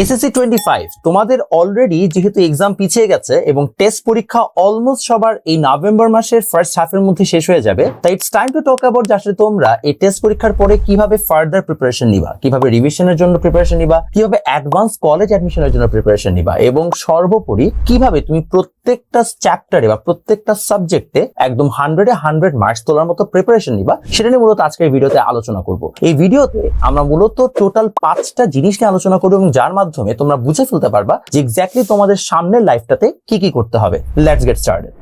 SSC twenty five তোমাদের already যেহেতু exam পিছিয়ে গেছে এবং টেস্ট পরীক্ষা অলমোস্ট সবার এই নভেম্বর মাসের ফার্স্ট হাফের মধ্যে শেষ হয়ে যাবে, তাই it's time to talk about আসলে তোমরা এই টেস্ট পরীক্ষার পরে কীভাবে ফার্দার প্রিপারেশন নিবা, কীভাবে রিভিশনের জন্য প্রিপারেশন নিবা, কীভাবে অ্যাডভান্স কলেজ অ্যাডমিশনের জন্য প্রিপারেশন নিবা এবং সর্বোপরি কীভাবে তুমি প্রত্যেকটা চ্যাপ্টারে বা প্রত্যেকটা সাবজেক্টে একদম হান্ড্রেডে হান্ড্রেড মার্কস তোলার মতো প্রিপারেশন নিবা, সেটা নিয়ে মূলত আজকের ভিডিওতে আলোচনা করব। এই ভিডিওতে আমরা মূলত টোটাল পাঁচটা জিনিস নিয়ে আলোচনা করব এবং যার মাধ্যমে তোমরা বুঝে ফেলতে পারবা যে এক্স্যাক্টলি তোমাদের সামনের লাইফটাতে কি কি করতে হবে। লেটস গেট স্টার্টেড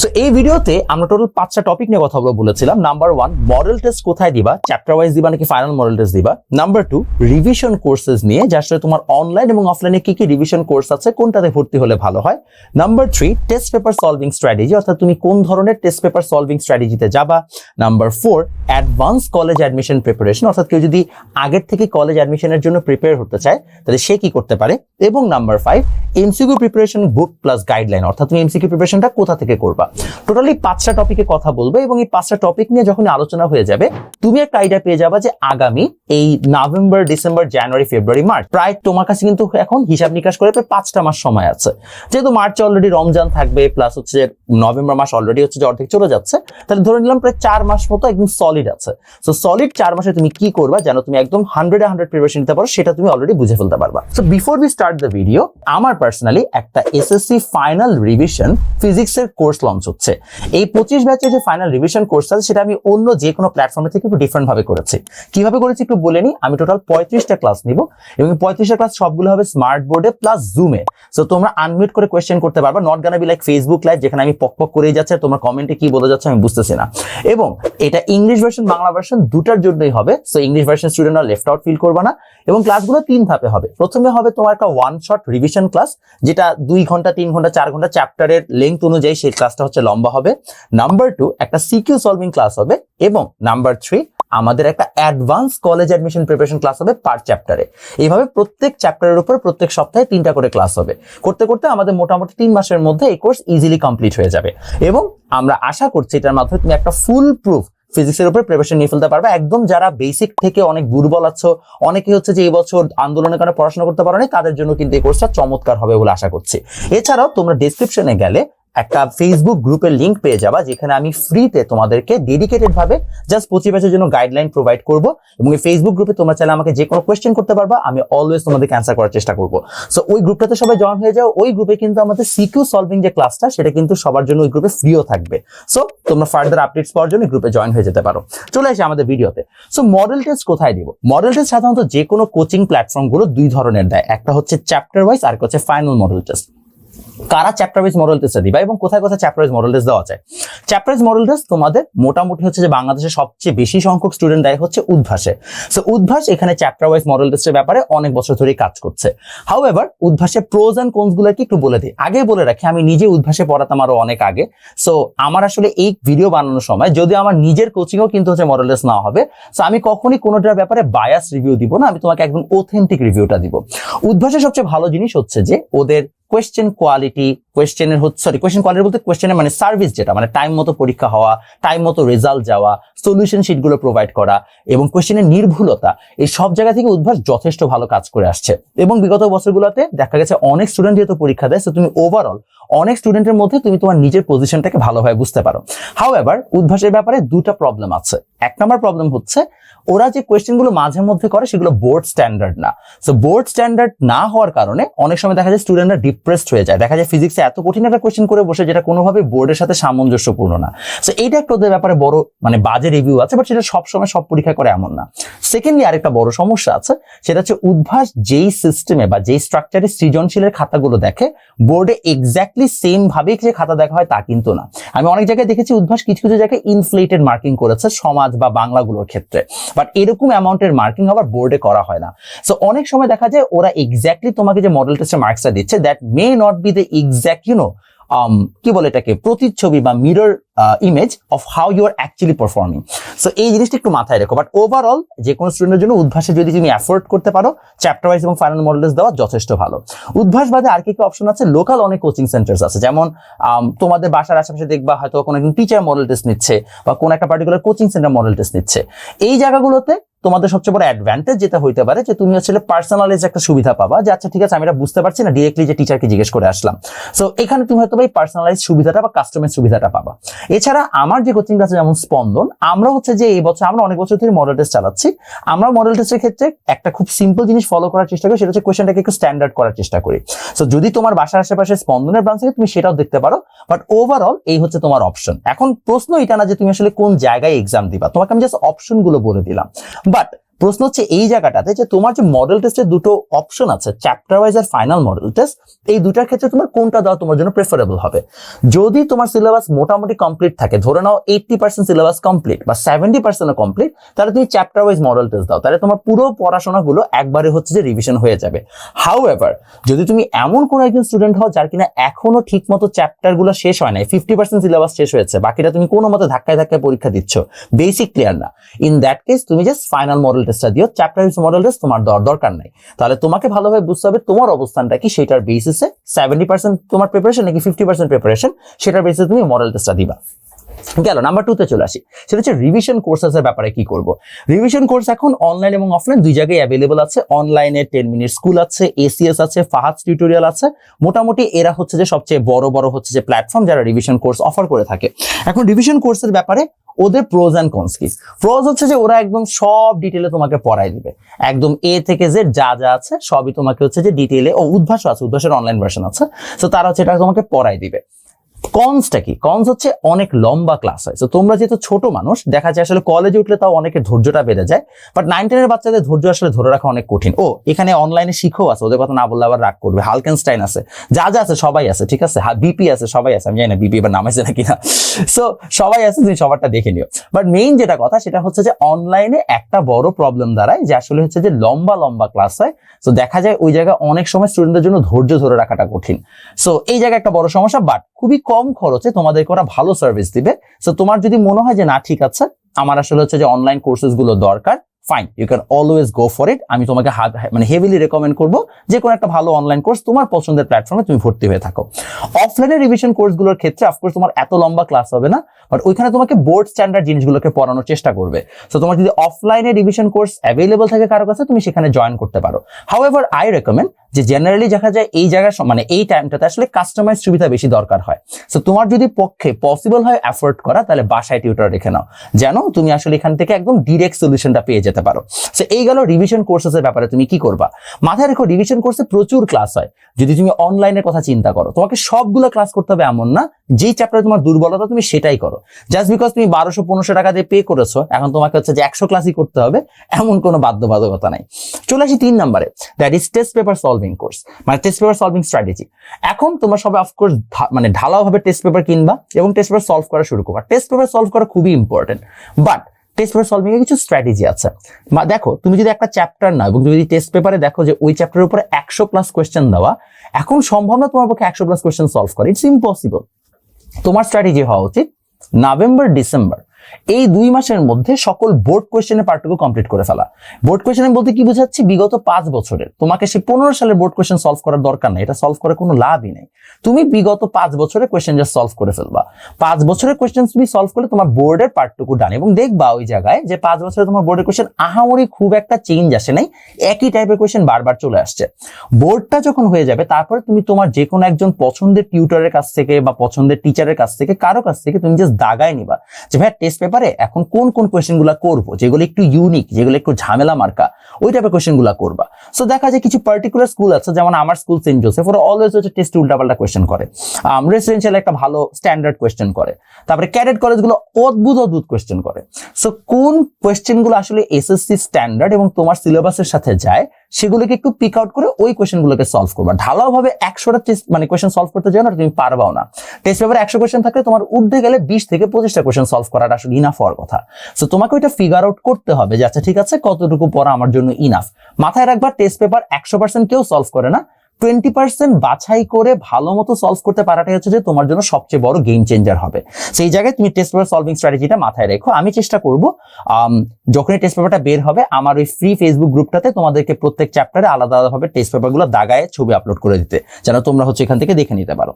সো এই ভিডিওতে আমরা টোটাল পাঁচটা টপিক নিয়ে কথা বলেছিলাম। নাম্বার ওয়ান মডেল টেস্ট কোথায় দিবা? চ্যাপ্টার ওয়াইজ দিবা নাকি ফাইনাল মডেল টেস্ট দিবা? নাম্বার টু রিভিশন কোর্সেস নিয়ে, যার সাথে তোমার অনলাইন এবং অফলাইনে কি কি রিভিশন কোর্স আছে, কোনটাতে ভর্তি হলে ভালো হয়? Number three test paper solving strategy অর্থাৎ তুমি কোন ধরনের টেস্ট পেপার সলভিং স্ট্র্যাটেজিতে যাবা? Number four advance college admission preparation অর্থাৎ কেউ যদি আগের থেকে কলেজ অ্যাডমিশনের জন্য প্রিপেয়ার হতে চায়, তাহলে সে কি করতে পারে? এবং number five MCQ preparation book plus guideline অর্থাৎ তুমি এমসিকিউ প্রিপারেশনটা কোথা থেকে করবা? টোটালি পাঁচটা টপিকে কথা বলব এবং এই পাঁচটা টপিক নিয়ে যখন আলোচনা হয়ে যাবে, তুমি একটা আইডিয়া পেয়ে যাবা যে আগামী এই November December January February March প্রায় তোমার কাছে কিন্তু এখন হিসাব নিকাশ করে প্রায় পাঁচটা মাস সময় আছে। যেহেতু মার্চে অলরেডি রমজান থাকবে প্লাস হচ্ছে নভেম্বর মাস অলরেডি হচ্ছে যে অর্ধেক চলে যাচ্ছে, তাহলে ধরে নিলাম প্রায় চার মাস মতো একদম সলিড আছে। সো সলিড চার মাসে তুমি কি করবা যেন তুমি একদম হান্ড্রেড হান্ড্রেড প্রিপারেশন নিতে পারো, সেটা তুমি অলরেডি বুঝে ফেলতে পারবা। So before we start the video আমার পার্সোনালি একটা এসএসসি ফাইনাল রিভিশন ফিজিক্সের কোর্স লঞ্চ হচ্ছে। এই পঁচিশ ব্যাচের যে ফাইনাল রিভিশন কোর্স আছে, সেটা আমি অন্য যে কোনো প্ল্যাটফর্মে থেকে একটু ডিফারেন্ট ভাবে করেছি। কীভাবে করেছি একটু বলে নিই? আমি টোটাল পঁয়ত্রিশটা ক্লাস নিব এবং পঁয়ত্রিশটা ক্লাস সবগুলো হবে স্মার্ট বোর্ডে প্লাস জুমে সো তোমরা আনমিউট করে কোয়েশ্চেন করতে পারবা। Not gonna be like Facebook live যেখানে আমি পক পক করেই যাচ্ছে তোমার কমেন্টে কি বলে যাচ্ছে আমি বুঝতেছি না। এবং এটা ইংলিশ ভার্সন বাংলা ভার্সন দুটার জন্যই হবে। সো ইংলিশ ভার্সন স্টুডেন্টরা লেফট আউট ফিল করবে না। এবং ক্লাসগুলো তিন ধাপে হবে। প্রথমে হবে তোমার একটা ওয়ান শট রিভিশন ক্লাস যেটা দুই ঘণ্টা, তিন ঘণ্টা, চার ঘণ্টা চ্যাপ্টারের লেন্থ অনুযায়ী সেই ক্লাসটা হচ্ছে লম্বা হবে। নাম্বার টু একটা সিকিউ সলভিং ক্লাস হবে এবং নাম্বার থ্রি আমাদের একটা advance college admission preparation class হবে পার চ্যাপ্টারে এইভাবে প্রত্যেক চ্যাপ্টারের উপর প্রত্যেক সপ্তাহে তিনটা করে ক্লাস হবে। করতে করতে আমাদের মোটামুটি তিন মাসের মধ্যে এই কোর্স ইজিলি কমপ্লিট হয়ে যাবে। এবং আমরা আশা করছি এটার মাধ্যমে তুমি একটা ফুল প্রুফ ফিজিক্সের উপরে প্রিপারেশন নিয়ে ফেলতে পারবে। একদম যারা বেসিক থেকে অনেক দুর্বল আছো অনেকে হচ্ছে যে এই বছর আন্দোলনের কারণে পড়াশোনা করতে পারো তাদের জন্য কিন্তু এই কোর্সটা চমৎকার হবে বলে আশা করছি। এছাড়াও তোমরা ডেসক্রিপশনে গেলে একটা ফেসবুক গ্রুপের লিংক পেয়ে যাবা, যেখানে আমি ফ্রিতে তোমাদেরকে ডেডিকেটেড ভাবে জাস্ট পঁচিশ ব্যাচের জন্য গাইডলাইন প্রোভাইড করব এবং এই ফেসবুক গ্রুপে তোমরা চাইলে আমাকে যে কোনো কোয়েশ্চেন করতে পারবা, আমি অলওয়েজ তোমাদেরকে অ্যান্সার করার চেষ্টা করব। সো ওই গ্রুপটাতে সবাই জয়েন হয়ে যাও, ওই গ্রুপে কিন্তু আমাদের সিকিউ সলভিং যে ক্লাসটা সেটা কিন্তু সবার জন্য ওই গ্রুপে ফ্রিও থাকবে। সো তোমরা ফার্দার আপডেটস পাওয়ার জন্য গ্রুপে জয়েন হয়ে যেতে পারো। চলে আসে আমাদের ভিডিওতে সো মডেল টেস্ট কোথায় দিব? মডেল টেস্ট সাধারণত যে কোনো কোচিং প্ল্যাটফর্মগুলো দুই ধরনের দেয়, একটা হচ্ছে চ্যাপ্টার ওয়াইজ আর হচ্ছে ফাইনাল মডেল টেস্ট কারা চ্যাপ্টার ওয়াইজ মডেল টেস্ট দিবা এবং কোথায় কোথায় চ্যাপ্টার ওয়াইজ মডেল টেস্ট দেওয়া যায়? চ্যাপ্টার ওয়াইজ মডেল টেস্ট তোমাদের মোটামুটি হচ্ছে যে বাংলাদেশের সবচেয়ে বেশি সংখ্যক স্টুডেন্ট দেয় হচ্ছে উদ্ভাসে। সো উদ্ভাস এখানে চ্যাপ্টার ওয়াইজ মডেল টেস্টের ব্যাপারে অনেক বছর ধরে কাজ করছে। হাউ এভার উদ্ভাসে প্রোজ অ্যান্ড কোনসগুলো কি একটু বলে দিই। আগে বলে রাখি, আমি নিজে উদ্ভাসে পড়াতাম আরও অনেক আগে। সো আমার আসলে এই ভিডিও বানানোর সময় যদি আমার নিজের কোচিংও কিন্তু হচ্ছে মডেল টেস্ট না হবে সো আমি কখনই কোনোটার ব্যাপারে বায়াস রিভিউ দিব না, আমি তোমাকে একদম অথেন্টিক রিভিউটা দিব। উদ্ভাসের সবচেয়ে ভালো জিনিস হচ্ছে যে ওদের কোয়েশ্চেন কোয়ালিটি কোয়েশ্চেনের হচ্ছে সরি কোয়েশ্চেন কোয়ালিটি বলতে কোয়েশ্চেনের মানে সার্ভিস যেটা মানে টাইম মতো পরীক্ষা হওয়া টাইম মতো রেজাল্ট যাওয়া সলিউশন শিটগুলো প্রোভাইড করা এবং কোয়েশ্চেনের নির্ভুলতা, এই সব জায়গা থেকে উদ্ভাস যথেষ্ট ভালো কাজ করে আসছে। এবং বিগত বছরগুলোতে দেখা গেছে অনেক স্টুডেন্ট যেহেতু পরীক্ষা দেয় তো তুমি ওভারঅল অনেক স্টুডেন্টের মধ্যে তুমি তোমার নিজের পজিশনটাকে ভালোভাবে বুঝতে পারো। হাউ এভার উদ্ভাসের ব্যাপারে দুটা প্রবলেম আছে। এক নম্বর প্রবলেম হচ্ছে, ওরা যে কোয়েশ্চেনগুলো মাঝে মধ্যে করে সেগুলো বোর্ড স্ট্যান্ডার্ড না। সো বোর্ড স্ট্যান্ডার্ড না হওয়ার কারণে অনেক সময় দেখা যায় স্টুডেন্টরা ডিপ্রেসড হয়ে যায়। দেখা যায় ফিজিক্সে এত কঠিন একটা কোয়েশ্চেন করে বসে যেটা কোনোভাবে বোর্ডের সাথে সামঞ্জস্যপূর্ণ না। সো এইটা একটা ওদের ব্যাপারে বড় মানে বাজে রিভিউ আছে বাট সেটা সবসময় সব পরীক্ষা করে এমন না। সেকেন্ডলি আরেকটা বড় সমস্যা আছে, সেটা হচ্ছে উদ্ভাস যেই সিস্টেমে বা যেই স্ট্রাকচারে সৃজনশীলের খাতাগুলো দেখে বোর্ডে এক্স্যাক্টলি সেম ভাবে যে খাতা দেখা হয় তা কিন্তু না। আমি অনেক জায়গায় দেখেছি উদ্ভাস কিছু কিছু জায়গায় ইনফ্লেটেড মার্কিং করেছে সমাজ বা বাংলাগুলোর ক্ষেত্রে। বাট এরকম অ্যামাউন্টের মার্কিং আবার বোর্ডে করা হয় না। সো অনেক সময় দেখা যায় ওরা এক্স্যাক্টলি তোমাকে যে মডেল টেস্টের মার্কসটা দিচ্ছে that may not be the you know um, কি বলে এটাকে? প্রতিচ্ছবি বা mirror image of how you are actually performing so এই জিনিসটা একটু মাথায় রেখো। বাট ওভারঅল যে কোনো স্টুডেন্টের জন্য উদ্ভাসে যদি তুমি অ্যাফোর্ড করতে পারো চ্যাপ্টার ওয়াইজ এবং ফাইনাল মডেলস দেওয়া যথেষ্ট ভালো। উদ্ভাস বাদে আর কি কি অপশন আছে? লোকাল অনেক কোচিং সেন্টার্স আছে। যেমন আম, তোমাদের বাসার আশেপাশে দেখবা হয়তো কোনো একজন টিচার মডেল টেস্ট নিচ্ছে বা কোনো একটা particular coaching centre model test নিচ্ছে। এই জায়গাগুলোতে তোমাদের সবচেয়ে বড় অ্যাডভান্টেজ যেটা হইতে পারে যে তুমি হচ্ছে পার্সোনালাইজ একটা সুবিধা পাবা যে আচ্ছা ঠিক আছে, আমি এটা বুঝতে পারছি না ডিরেক্টলি যে টিচারকে জিজ্ঞেস করে আসলাম। সো এখানে তুমি হয়তো এই পার্সোনালাইজ সুবিধাটা বা কাস্টমাইজ সুবিধাটা পাবা। এছাড়া আমার যে কোচিং আছে যেমন স্পন্দন, আমরা হচ্ছে যে এই বছর, আমরা অনেক বছর ধরে মডেল টেস্ট চালাচ্ছি। আমরা মডেল টেস্টের ক্ষেত্রে একটা খুব সিম্পল জিনিস ফলো করার চেষ্টা করি, সেটা হচ্ছে কোয়েশ্চেনটাকে একটু স্ট্যান্ডার্ড করার চেষ্টা করি। সো যদি তোমার বাসার আশেপাশে স্পন্দনের ব্রাঞ্চ থাকে, তুমি সেটাও দেখতে পারো। বাট ওভারঅল এই হচ্ছে তোমার অপশন এখন প্রশ্ন এটা না যে তুমি আসলে কোন জায়গায় এক্সাম দিবা। তোমাকে আমি জাস্ট অপশনগুলো বলে দিলাম। বাট প্রশ্ন হচ্ছে এই জায়গাটাতে যে তোমার যে মডেল টেস্টের দুটো অপশন আছে চ্যাপ্টার ওয়াইজ আর ফাইনাল মডেল টেস্ট এই দুটার ক্ষেত্রে তোমার কোনটা দেওয়া তোমার জন্য প্রেফারেবল হবে? যদি তোমার সিলেবাস মোটামুটি কমপ্লিট থাকে, ধরে নাও এইটটি পার্সেন্ট সিলেবাস কমপ্লিট বা সেভেন্টি পার্সেন্ট কমপ্লিট তাহলে তুমি চ্যাপ্টার ওয়াইজ মডেল টেস্ট দাও। তাহলে তোমার পুরো পড়াশোনাগুলো একবারে হচ্ছে যে রিভিশন হয়ে যাবে। হাউ এভার যদি তুমি এমন কোনো একজন স্টুডেন্ট হও যার কিনা এখনও ঠিক মতো চ্যাপ্টারগুলো শেষ হয় নাই ফিফটি পার্সেন্ট সিলেবাস শেষ হয়েছে, বাকিটা তুমি কোনো মতে ধাক্কায় ধাক্কায় পরীক্ষা দিচ্ছ বেসিক ক্লিয়ার না। ইন দ্যাট কেস তুমি জাস্ট ফাইনাল মডেল টেস্টটা দিও চ্যাপ্টার ওয়াইজ মডেল টেস্ট তোমার দেওয়ার দরকার নাই। তাহলে তোমাকে ভালোভাবে বুঝতে হবে তোমার অবস্থানটা কি সেটার বেসিসে সেভেন্টি পার্সেন্ট তোমার প্রিপারেশন নাকি ফিফটি পার্সেন্ট প্রিপারেশন সেটার বেসিসে তুমি মডেল টেস্টটা দিবা। গেল নাম্বার টু তে চলে আসি। সেটা হচ্ছে রিভিশন কোর্সেস এর ব্যাপারে কি করব? রিভিশন কোর্স এখন অনলাইন এবং অফলাইন দুই জায়গায় অ্যাভেলেবল আছে। অনলাইনে টেন মিনিট স্কুল আছে এসিএস আছে ফাহাদ টিউটোরিয়াল আছে। মোটামুটি এরা হচ্ছে যে সবচেয়ে বড় বড় হচ্ছে যে প্ল্যাটফর্ম যারা রিভিশন কোর্স অফার করে থাকে। এখন রিভিশন কোর্সের ব্যাপারে ওদের প্রোজ অ্যান্ড কনস কি? প্রোজ হচ্ছে যে ওরা একদম সব ডিটেলে তোমাকে পড়াই দিবে। একদম এ থেকে যে যা যা আছে, সবই তোমাকে হচ্ছে যে ডিটেলে ও উদ্ভাস আছে, উদ্ভাসের অনলাইন ভার্সন আছে। তো তারা হচ্ছে এটা তোমাকে পড়াই দিবে। কনসটা কি? কনস হচ্ছে অনেক লম্বা ক্লাস হয়। তো তোমরা যেহেতু ছোট মানুষ, দেখা যায় আসলে কলেজে উঠলে তাও অনেকের ধৈর্যটা বেড়ে যায়। বাট নাইন টেনের বাচ্চাদের ধৈর্য আসলে ধরে রাখা অনেক কঠিন। ও, এখানে অনলাইনে শিখো আছে, ওদের কথা না বললে আবার রাগ করবে। হালকেনস্টাইন আছে। যা যা আছে সবাই আছে, ঠিক আছে? বিপি আছে, সবাই আছে। আমি জানি না বিপি এবার নামাইছে নাকি না। সো সবাই আছে, তুমি সবারটা দেখে নিও। বাট মেইন যেটা কথা, সেটা হচ্ছে যে অনলাইনে একটা বড় প্রবলেম দাঁড়ায়, যে আসলে হচ্ছে যে লম্বা লম্বা ক্লাস হয়। তো দেখা যায় ওই জায়গায় অনেক সময় স্টুডেন্টদের জন্য ধৈর্য ধরে রাখাটা কঠিন। সো এই জায়গায় একটা বড় সমস্যা বাট খুবই কম খরচে তোমাদেরকে ওরা ভালো সার্ভিস দিবে। সো তোমার যদি মনে হয় যে, না, ঠিক আছে, আমার আসলে হচ্ছে যে অনলাইন কোর্সেসগুলো দরকার fine you can always go for it আমি তোমাকে হাত মানে হেভিলি রেকমেন্ড করব যে, কোনো একটা ভালো অনলাইন কোর্স তোমার পছন্দের প্ল্যাটফর্মে তুমি ভর্তি হয়ে থাকো। অফলাইনের রিভিশন কোর্সগুলোর ক্ষেত্রে অফকোর্স তোমার এত লম্বা ক্লাস হবে না বাট ওইখানে তোমাকে বোর্ড স্ট্যান্ডার্ড জিনিসগুলোকে পড়ানোর চেষ্টা করবে। সো তোমার যদি অফলাইনে রিভিশন কোর্স অ্যাভেলেবল থাকে কারও কাছে, তুমি সেখানে জয়েন করতে পারো। হাউ এভার আই রেকমেন্ড যে জেনারেলি দেখা যায় এই জায়গায় মানে এই টাইমটাতে আসলে কাস্টমাইজ সুবিধা বেশি দরকার হয়। সো তোমার যদি পক্ষে পসিবল হয় অ্যাফোর্ড করা, তাহলে বাসায় টিউটর রেখে নাও। যেন তুমি আসলে এখান থেকে একদম ডিরেক্ট সলিউশনটা পেয়ে যেতে পারো। সো এই গেল রিভিশন কোর্সের ব্যাপারে তুমি কি করবা? মাথায় রেখো রিভিশন কোর্সে প্রচুর ক্লাস হয়। যদি তুমি অনলাইনের কথা চিন্তা করো, তোমাকে সবগুলো ক্লাস করতে হবে এমন না, যেই চ্যাপ্টারে তোমার দুর্বলতা, তুমি সেটাই করো। জাস্ট বিকজ তুমি বারোশো, পনেরোশো টাকা দিয়ে পে করেছ, এখন তোমাকে হচ্ছে যে একশো ক্লাসই করতে হবে, এমন কোনো বাধ্যবাধকতা নাই। চলে আসি তিন নম্বরে that is test paper solving course মানে টেস্ট পেপার সলভিং স্ট্র্যাটেজি এখন তোমরা সবাই অফকোর্স মানে ঢালাও ভাবে টেস্ট পেপার কিনবা এবং টেস্ট পেপার সলভ করা শুরু করবা। টেস্ট পেপার সলভ করা খুবই important but test paper solving এর কিছু স্ট্র্যাটেজি আছে। দেখো, তুমি যদি একটা চ্যাপ্টার না এবং তুমি যদি টেস্ট পেপারে দেখো যে ওই চ্যাপ্টারের উপরে একশো প্লাস কোয়েশ্চেন দেওয়া, এখন সম্ভব না তোমার পক্ষে একশো প্লাস কোয়েশ্চেন সলভ করা। ইটস ইম্পসিবল তোমার স্ট্র্যাটেজি হওয়া উচিত। নভেম্বর ডিসেম্বর এই দুই মাসের মধ্যে সকল বোর্ড কোয়েশ্চেনের পার্টটুকু কমপ্লিট করে ফেলা। বোর্ড কোয়েশ্চেন বলতে কি বুঝাচ্ছি? বিগত পাঁচ বছরের। তোমাকে সে পনেরো সালের বোর্ড কোয়েশ্চেন সলভ করার দরকার নেই। এটা সলভ করার কোনো লাভই নেই। তুমি বিগত পাঁচ বছরের কোয়েশ্চেন জাস্ট সলভ করে ফেলবা। পাঁচ বছরের কোয়েশ্চেন তুমি সলভ করলে তোমার বোর্ডের পার্টটুকু ডান এবং দেখবা ওই জায়গায় যে পাঁচ বছরে তোমার বোর্ডের কোয়েশ্চেন আহামরি খুব একটা চেঞ্জ আসে নাই। একই টাইপের কোয়েশ্চেন বারবার চলে আসছে। বোর্ডটা যখন হয়ে যাবে, তারপরে তুমি তোমার যে কোনো একজন পছন্দের টিউটরের কাছ থেকে বা পছন্দের টিচারের কাছ থেকে, কারও কাছ থেকে তুমি জাস্ট দাগায় নিবা যে ভাই টেস্ট পেপারে এখন কোন কোন কোয়েশ্চেনগুলা করব? যেগুলো একটু ইউনিক যেগুলো একটু ঝামেলা মার্কা, ওই টাইপের কোয়েশ্চেনগুলা করবা। সো দেখা যায় কিছু পার্টিকুলার স্কুল আছে, যেমন আমার স্কুল সেন্ট জোসেফ ওরা অলওয়েজ হচ্ছে টেস্ট উল্টাপাল্টা কোয়েশ্চেন করে। রেসিডেন্সিয়াল একটা ভালো স্ট্যান্ডার্ড কোয়েশ্চেন করে। তারপরে ক্যাডেট কলেজগুলো অদ্ভুত অদ্ভুত কোয়েশ্চেন করে। সো কোন কোয়েশ্চেনগুলো আসলে এসএসসি স্ট্যান্ডার্ড এবং তোমার সিলেবাসের সাথে যায় সেগুলোকে একটু পিক আউট করে ওই কোয়েশনগুলোকে সলভ করবা। ঢালাও ভাবে একশোটা টেস্ট মানে কোয়েশন সলভ করতে যাও না, তুমি পারবাও না। টেস্ট পেপারে একশো কোয়েশন থাকলে তোমার উঠে গেলে বিশ থেকে পঁচিশটা কোয়েশন সলভ করাটা আসলে ইনাফ হওয়ার কথা। সো তোমাকে ওইটা ফিগার আউট করতে হবে যে আচ্ছা ঠিক আছে, কতটুকু পড়া আমার জন্য ইনাফ মাথায় রাখবা টেস্ট পেপার একশো পার্সেন্ট কেউ সলভ করে না। টোয়েন্টি পার্সেন্ট বাছাই করে ভালো মতো সলভ করতে পারাটাই হচ্ছে যে তোমার জন্য সবচেয়ে বড় গেম চেঞ্জার হবে। সেই জায়গায় তুমি টেস্ট পেপার সলভিং স্ট্র্যাটেজিটা মাথায় রেখো। আমি চেষ্টা করব যখন টেস্ট পেপারটা বের হবে, আমার ওই ফ্রি ফেসবুক গ্রুপটাতে তোমাদেরকে প্রত্যেক চ্যাপ্টারে আলাদা আলাদাভাবে টেস্ট পেপারগুলো দাগায় ছবি আপলোড করে দিতে, যেন তোমরা হচ্ছে এখান থেকে দেখে নিতে পারো।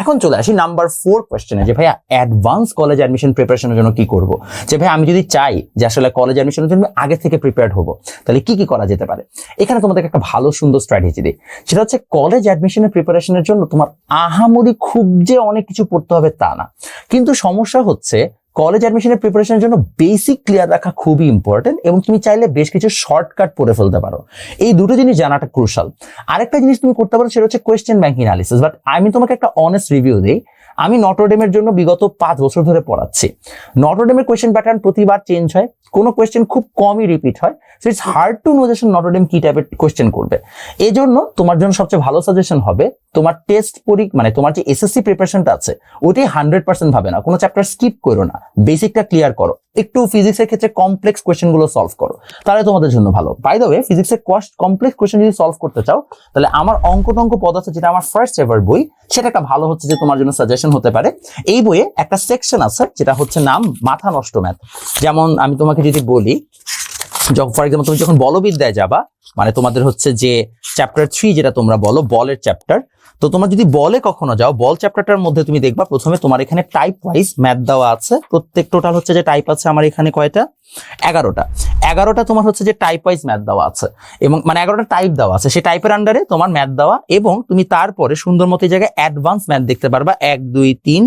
এখন চলে আসি নাম্বার ফোর কোয়েশ্চেনে যে, ভাইয়া অ্যাডভান্স কলেজ অ্যাডমিশন প্রিপারেশনের জন্য কি করব? যে ভাই আমি যদি চাই যে আসলে কলেজ অ্যাডমিশনের জন্য আগে থেকে প্রিপেয়ার্ড হব, তাহলে কি কি করা যেতে পারে? এখানে তোমাদেরকে একটা ভালো সুন্দর স্ট্র্যাটেজি দিই। সেটা হচ্ছে কলেজ অ্যাডমিশনের প্রিপারেশনের জন্য তোমার আহামরি খুব যে অনেক কিছু পড়তে হবে তা না। কিন্তু সমস্যা হচ্ছে কলেজ অ্যাডমিশনের প্রিপারেশনের জন্য বেসিক ক্লিয়ার রাখা খুবই ইম্পর্টেন্ট এবং তুমি চাইলে বেশ কিছু শর্টকাট পড়ে ফেলতে পারো। এই দুটো জিনিস জানাটা ক্রুশাল আরেকটা জিনিস তুমি করতে পারো, সেটা হচ্ছে কোয়েশ্চেন ব্যাংক অ্যানালিসিস বাট আমি তোমাকে একটা অনেস্ট রিভিউ দিই। আমি নটরডেমের জন্য বিগত পাঁচ বছর ধরে পড়াচ্ছি। নটরডেমের কোয়েশ্চেন প্যাটার্ন প্রতিবার চেঞ্জ হয়, কোনো কোয়েশ্চেন খুব কমই রিপিট হয় so it's hard to know যে নটরডেম কি টাইপের কোয়েশ্চেন করবে। এই জন্য তোমার জন্য সবচেয়ে ভালো সাজেশন হবে, তোমার টেস্ট পরি মানে তোমার যে এসএসসি প্রিপারেশনটা আছে, ওটাই হান্ড্রেড পার্সেন্ট ভাবে না, কোনো চ্যাপ্টার স্কিপ করো না বেসিকটা ক্লিয়ার করো। একটু ফিজিক্সের ক্ষেত্রে কমপ্লেক্স কোয়েশ্চেনগুলো সলভ করো। তাহলে তোমাদের জন্য ভালো। বাই দ্য ওয়ে ফিজিক্সের কমপ্লেক্স কোয়েশ্চেন যদি সলভ করতে চাও, তাহলে আমার অঙ্ক টঙ্ক পদার্থ যেটা আমার ফার্স্ট এভার বই, সেটা একটা ভালো হচ্ছে যে তোমার জন্য সাজেশন হতে পারে। এই বইয়ে একটা সেকশন আছে, যেটা হচ্ছে নাম মাথা নষ্ট ম্যাথ যেমন আমি তোমাকে যদি বলি ফর এক্সাম্পল তুমি যখন বলবিদ্যায় যাবা মানে তোমাদের হচ্ছে যে চ্যাপ্টার থ্রি যেটা তোমরা বলো, বলের চ্যাপ্টার তো তোমরা যদি বলে কখনো যাও, বল চ্যাপ্টারটার মধ্যে তুমি দেখবা, প্রথমে তোমার এখানে টাইপ ওয়াইজ ম্যাথ দেওয়া আছে। প্রত্যেক টোটাল হচ্ছে যে টাইপ আছে আমার এখানে কয়টা? এগারোটা। এগারোটা তোমার হচ্ছে যে টাইপ ওয়াইজ ম্যাথ দেওয়া আছে। এবং মানে এগারোটা টাইপ দেওয়া আছে। সেই টাইপের আন্ডারে তোমার ম্যাথ দেওয়া এবং তুমি তারপরে সুন্দর মতো জায়গায় অ্যাডভান্স ম্যাথ দেখতে পারবা। এক, দুই, তিন,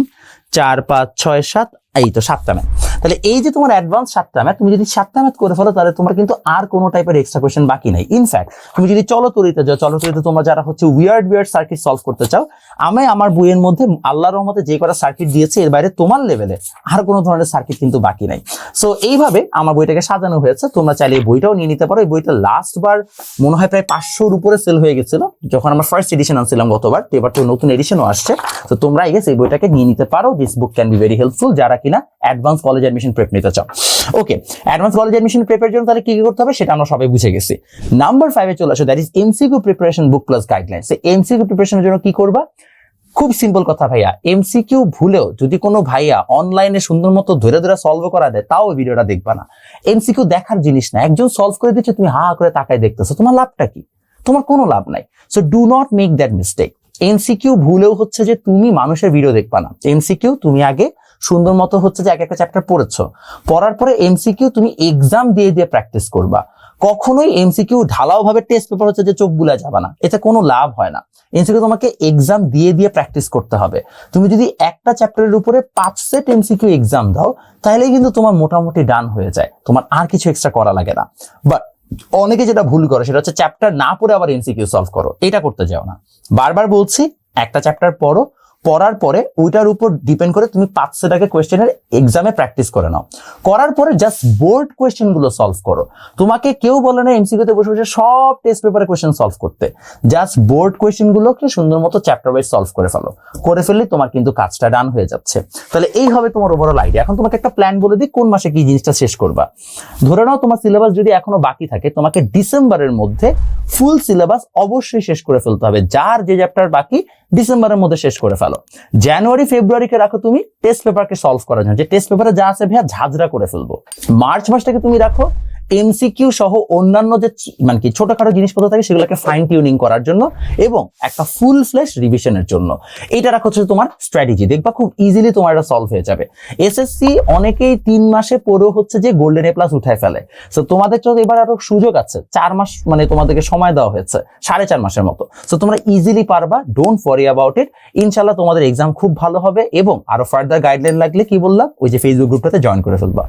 চার, পাঁচ, ছয়, সাত, এই তো সাতটা ম্যাথ তাহলে এই যে তোমার অ্যাডভান্স সাতটা ম্যাথ তুমি যদি সাতটা ম্যাথ করে ফেলো, তাহলে তোমার কিন্তু আর কোনো টাইপের এক্সট্রা কোয়েশ্চেন বাকি নাই। ইনফ্যাক্ট তুমি যদি চলতরিতে যাও, চলতরিতে তোমরা যারা হচ্ছে উইয়ার্ড উইয়ার্ড সার্কিট সলভ করতে চাও আমি আমার বইয়ের মধ্যে আল্লাহর রহমতে যে কটা সার্কিট দিয়েছে, এর বাইরে তোমার লেভেলে আর কোনো ধরনের সার্কিট কিন্তু বাকি নাই। সো এইভাবে আমার বইটাকে সাজানো হয়েছে। তোমরা চাইলে এই বইটাও নিয়ে নিতে পারো। এই বইটা লাস্ট বার মনে হয় প্রায় পাঁচশোর উপরে সেল হয়ে গেছিল। যখন আমরা ফার্স্ট এডিশন আনছিলাম গতবার, তো এবার তো নতুন এডিশনও আসছে। তো তোমরা এই বইটাকে নিয়ে নিতে পারো। This book can be very helpful যারা কিনা অ্যাডভান্স কলেজ অ্যাডমিশন প্রেপ নিতে চাও। ওকে অ্যাডভান্স কলেজ অ্যাডমিশন প্রেপের জন্য তাহলে কি কি করতে হবে সেটা আমরা সবাই বুঝে গেছি। নাম্বার ফাইভে চলে আসো that is MCQ preparation book plus guideline MCQ প্রিপারেশনের জন্য কি করবা? খুব সিম্পল কথা ভাইয়া এমসিকিউ ভুলেও যদি কোনো ভাইয়া অনলাইনে সুন্দর মতো ধরে ধরে সলভ করা দেয়, তাও ভিডিওটা দেখবা না। এমসিকিউ দেখার জিনিস না, একজন সলভ করে দিচ্ছে, তুমি হা করে তাকায় দেখতেছো, তোমার লাভটা কি? তোমার কোনো লাভ নাই। So do not make that mistake MCQ ভুলেও হচ্ছে যে তুমি মানুষের ভিডিও দেখবা না। এমসিকিউ তুমি আগে সুন্দর মতো হচ্ছে যে এক একটা চ্যাপ্টার পড়েছো। পড়ার পরে এমসিকিউ তুমি এক্সাম দিয়ে দিয়ে প্র্যাকটিস করবা। কখনোই এমসিকিউ ঢালাও ভাবে টেস্ট পেপার হচ্ছে যে চোখ বুলা যাবে না। এতে কোনো লাভ হয় না। এমসিকিউ তোমাকে এক্সাম দিয়ে দিয়ে প্র্যাকটিস করতে হবে। তুমি যদি একটা চ্যাপ্টারের উপরে পাঁচ সেট এমসিকিউ এক্সাম দাও তাহলেই কিন্তু তোমার মোটামুটি ডান হয়ে যায়। তোমার আর কিছু এক্সট্রা করা লাগে না। বাট অনেকে যেটা ভুল করে, সেটা হচ্ছে চ্যাপ্টার না পড়ে আবার এমসিকিউ সলভ করো। এটা করতে যাও না। বারবার বলছি, একটা চ্যাপ্টার পড়ো পড়ার পরে ওইটার উপর ডিপেন্ড করে তুমি পাঁচ সেটাকে কোয়েশ্চেনের এক্সামে প্র্যাকটিস করে নাও। করার পরে জাস্ট বোর্ড কোয়েশ্চেনগুলো সলভ করো। তোমাকে কেউ বলে না এমসিকিউতে বসে বসে সব টেস্ট পেপারে কোয়েশ্চেন সলভ করতে। জাস্ট বোর্ড কোয়েশ্চেন গুলোকে সুন্দর মতো চ্যাপ্টার ওয়াইজ সলভ করে ফেলো। করে ফেললে তোমার কিন্তু কাজটা ডান হয়ে যাচ্ছে। তাহলে এই হবে তোমার ওভারঅল আইডিয়া এখন তোমাকে একটা প্ল্যান বলে দিই, কোন মাসে কি জিনিসটা শেষ করবা। ধরে নাও তোমার সিলেবাস যদি এখনও বাকি থাকে, তোমাকে ডিসেম্বরের মধ্যে ফুল সিলেবাস অবশ্যই শেষ করে ফেলতে হবে। যার যে চ্যাপ্টার বাকি, ডিসেম্বরের মধ্যে শেষ করে ফেলো। জানুয়ারি, ফেব্রুয়ারিকে রাখো তুমি টেস্ট পেপারকে সলভ করার জন্য। যে টেস্ট পেপারে যা আছে ভাইয়া ঝাঁঝরা করে ফেলব। মার্চ মাসটাকে তুমি রাখো এমসিকিউ সহ অন্যান্য যে মানে কি, ছোটখাটো জিনিসপত্র থাকে সেগুলোকে ফাইন টিউনিং করার জন্য এবং একটা ফুল ফ্লেশ রিভিশনের জন্য। এটা রাখো হচ্ছে তোমার স্ট্র্যাটেজি দেখবা খুব ইজিলি তোমার এটা সলভ হয়ে যাবে। এসএসসি অনেকেই তিন মাসে পরেও হচ্ছে যে গোল্ডেন এ প্লাস উঠায় ফেলে। তো তোমাদের তো এবার আরও সুযোগ আছে। চার মাস মানে তোমাদেরকে সময় দেওয়া হয়েছে, সাড়ে চার মাসের মতো। তো তোমরা ইজিলি পারবা ডোন্ট ওয়ারি অ্যাবাউট ইট ইনশাল্লাহ তোমাদের এক্সাম খুব ভালো হবে এবং আরও ফার্দার গাইডলাইন লাগলে কি বললাম? ওই যে ফেসবুক গ্রুপটাতে জয়েন করে ফেলবা।